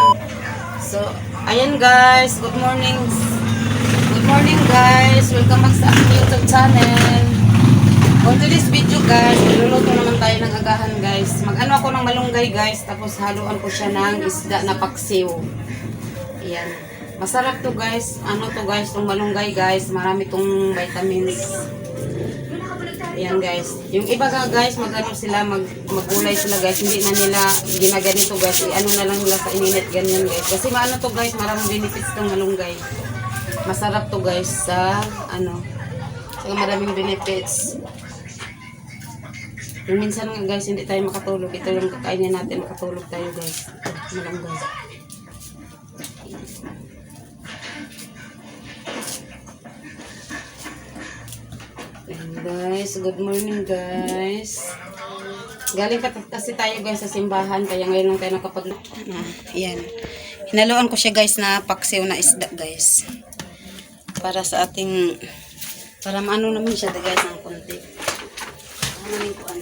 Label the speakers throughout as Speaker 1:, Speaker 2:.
Speaker 1: one. So, ayan guys, good morning. Good morning guys. Welcome back sa aking YouTube channel. On today's video guys, niluluto naman tayo ng agahan guys. Mag-ano ako ng malunggay guys, tapos haluan ko siya ng isda na paksiw. Ayan. Masarap to guys. Ano to guys, tong malunggay guys. Marami tong vitamins. Ayan guys. Yung iba ka guys, magano sila, mag, maggulay sila guys. Hindi na nila ginaganito guys. I-ano na lang nila sa ininit ganyan guys. Kasi maano to guys, maraming benefits tong malunggay. Masarap to guys sa ano. Saka maraming benefits. Yung minsan nga guys, hindi tayo makatulog. Ito yung kakainin natin, makatulog tayo guys. Ito, malunggay. Guys, good morning guys. Galing ka kasi tayo guys sa simbahan kaya ngayon lang tayo nakapag na, ayan. Hinaluan ko siya guys na paksiw na isda guys. Para sa ating para maano naman siya guys ng konti. Ano yung kuan?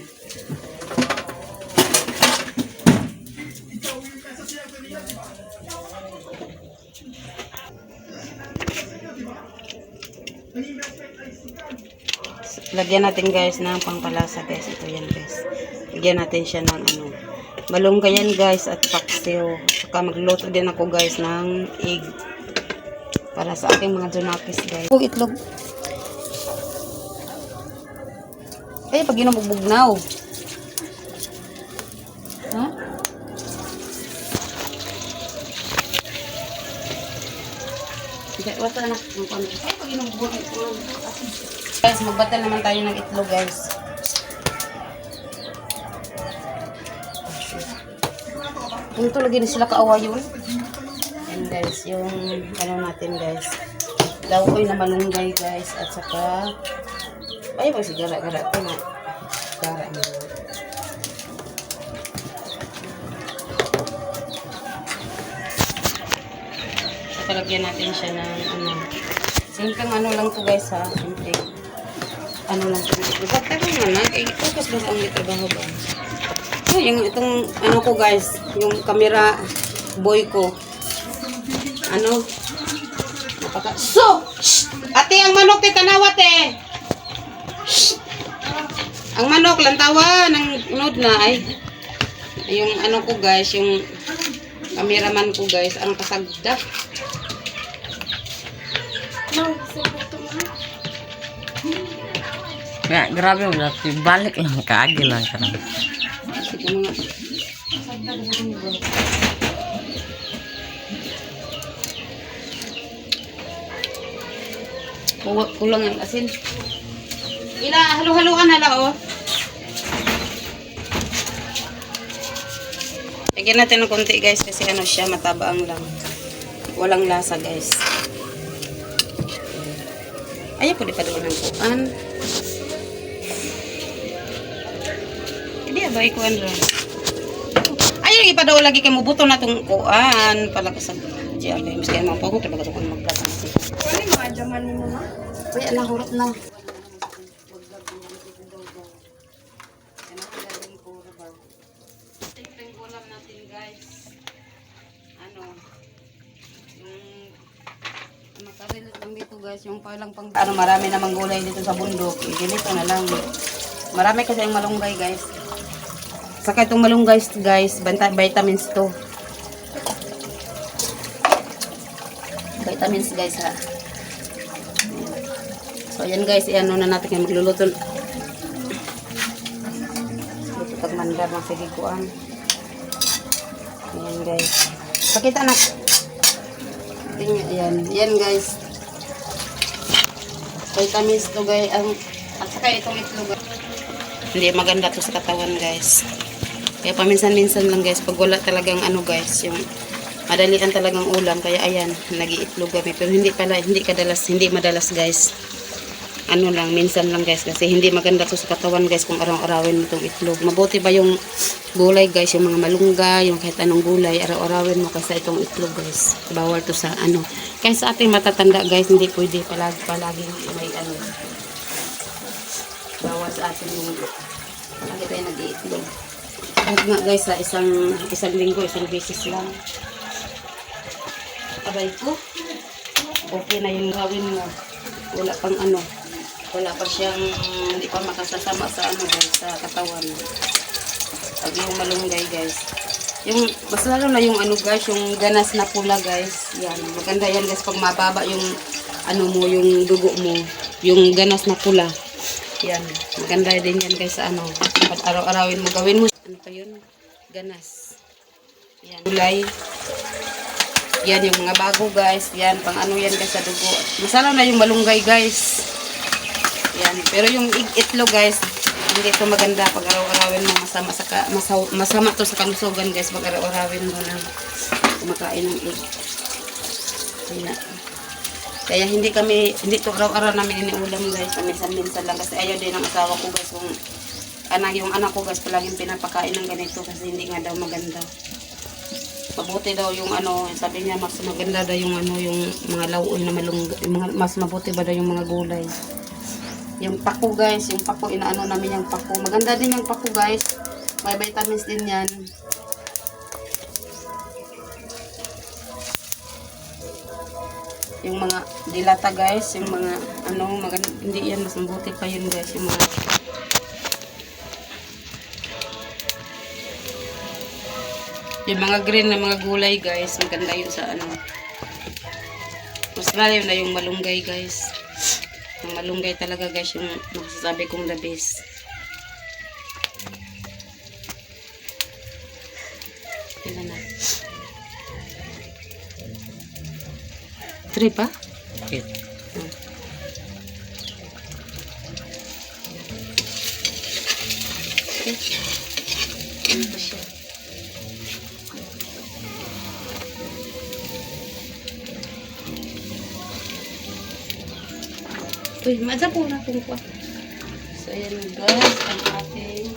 Speaker 1: Lagyan natin guys ng pangpalasa guys. Ito yan guys. Lagyan natin siya ng ano. Malunggay yan guys at paksiw. Saka magluto din ako guys ng egg. Para sa aking mga junakis guys. Huwag itlog. Ay, pag ginubugbugnaw. Ha? Hindi, wata na. Ay, pag. Guys, magbatal naman tayo ng itlog, guys. Punto lagi na sila kaawa yun. And guys, yung ano natin guys. Lawoy na malunggay guys. At saka, ay ba si gara-gara ito na. Gara na. Saka natin siya ng ano. Simpleng ano lang to guys ha. Simple. Ano lang to. Ba't ka nga na? Eh, focus ba ang trabaho ba? Oh, yung itong ano ko guys, yung camera boy ko. Ano? Napaka So! Shh! Ate, ang manok te tanawat eh. Shh! Ang manok lantawa ng nod na ay. Yung ano ko guys, yung cameraman ko guys, ang kasagda.
Speaker 2: Ya, grabe mo dati. Balik lang, lang ka lang.
Speaker 1: Sa bro? Kuha- Kulang ang asin. Ila, halo-haloan na lang, oh. Lagyan natin ng konti, guys, kasi ano siya, matabang lang. Walang lasa, guys. Ayaw po pa doon ng kuan. Hindi, abay kuan rin. Ayaw, ipadaw lagi kay mo buto na itong kuan. Pala ka sa diyan, guys. Kaya mga pagod, talaga ito kung magplasan siya.
Speaker 3: Ano mga jaman ni mo ma?
Speaker 1: Uy, anak, hurot na. Guys. Ano, yung palang pang... Ano, marami namang gulay dito sa bundok. Ganito na lang. Marami kasi yung malunggay, guys. Saka itong malunggay, guys, vitamins to. Vitamins, guys, ha. So, ayan guys, i-ano na natin yung magluluto. Luto pag mandar ng sigikuan. Ayan guys. Pakita na. Ayan. Ayan guys. Vitamins to guys. At saka itong itlog. Hindi maganda to sa katawan guys. Kaya paminsan-minsan lang guys. Pag wala talagang ano guys, yung madalian talagang ulam. Kaya ayan, nag-iitlog kami. Pero hindi pala, hindi kadalas, hindi madalas guys ano lang, minsan lang guys kasi hindi maganda to sa katawan guys kung araw-arawin mo itong itlog. Mabuti ba yung gulay guys, yung mga malunggay, yung kahit anong gulay, araw-arawin mo kasi itong itlog guys. Bawal to sa ano. Kaya sa ating matatanda guys, hindi pwede palagi, palagi may ano. Bawal sa atin yung palagi tayo nag-iitlog. Kahit nga guys sa isang, isang linggo, isang beses lang. Aray ko. Okay na yung gawin mo. Wala pang ano. Wala pa siyang, hindi pa makasasama sa ano guys, sa katawan. Pag yung malunggay guys. Yung, mas lalo na yung ano guys, yung ganas na pula guys. Yan, maganda yan guys pag mababa yung ano mo, yung dugo mo. Yung ganas na pula. Yan, maganda din yan guys sa ano. Pag araw-arawin mo, gawin mo. Ano pa yun? Ganas. Yan, gulay. Yan yung mga bago guys. Yan, pang ano yan guys sa dugo. Masala na yung malunggay guys. Yan, pero yung itlog guys, hindi ito maganda pag araw-arawin mo. Masama, sa ka, masaw, masama to sa kalusugan guys pag araw-arawin mo na kumakain ng egg. Kaya, kaya hindi kami, hindi to araw-araw namin iniulam guys. Paminsan-minsan lang kasi ayaw din ng asawa ko guys kung anak yung anak ko guys palaging pinapakain ng ganito kasi hindi nga daw maganda mabuti daw yung ano, sabi niya mas maganda daw yung ano, yung mga lauoy na malungga, yung mga, mas mabuti ba daw yung mga gulay. Yung pako guys, yung pako inaano namin yung pako. Maganda din yung pako guys. May vitamins din yan. Yung mga dilata guys, yung mga ano, maganda, hindi yan mas mabuti pa yun guys, yung mga Yung mga green na mga gulay guys, maganda yun sa ano. Mas malayo na yung malunggay guys. Yung malunggay talaga guys, yung masasabi kong the best. Ilan na? Three pa?
Speaker 2: Cute.
Speaker 1: Okay. Ano ba siya? Uy, madya po na kung kwa. So, ayan guys, ang ating.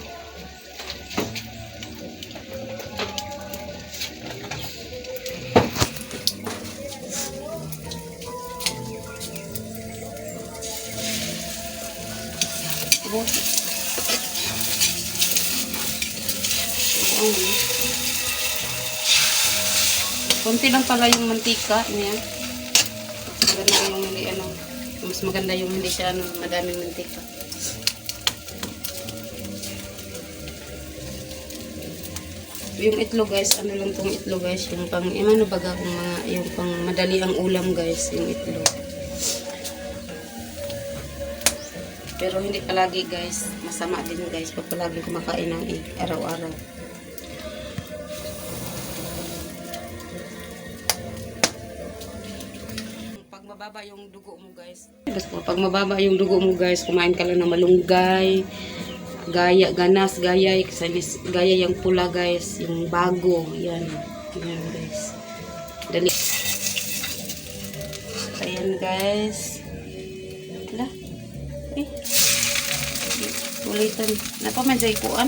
Speaker 1: Konti lang pala yung mantika niya. Maganda yung ano. Mas maganda yung hindi siya ano, madaming mantika. Yung itlog guys, ano lang tong itlog guys, yung pang, yung ano baga kung mga, yung pang madali ang ulam guys, yung itlog. Pero hindi palagi guys, masama din guys pag palagi kumakain ng araw-araw. Mababa yung dugo mo guys, pag mababa yung dugo mo guys, kumain ka lang ng malunggay, gaya, ganas, gaya, gaya yung pula guys, yung bago, yan, yan guys. Dali. Ayan guys. Wala. Eh. Ulitan. Napamadjay kuan.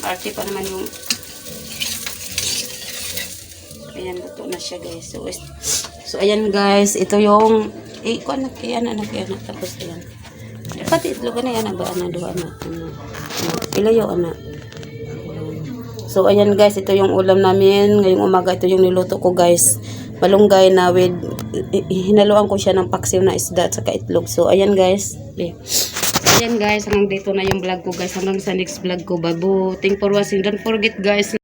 Speaker 1: Arte pa naman yung Ayan, luto na siya guys. So, so ayan guys, ito yung eh, kaya na na kaya na tapos ayan. Pati itlog na yan, ba ana duha na. Ano, ano, ilayo ana. So ayan guys, ito yung ulam namin ngayong umaga. Ito yung niluto ko guys. Malunggay na with hinaluan ko siya ng paksiw na isda at saka itlog. So ayan guys. Eh. Ayan guys, hanggang dito na yung vlog ko guys. Hanggang sa next vlog ko. Babu. Thank for watching. Don't forget guys.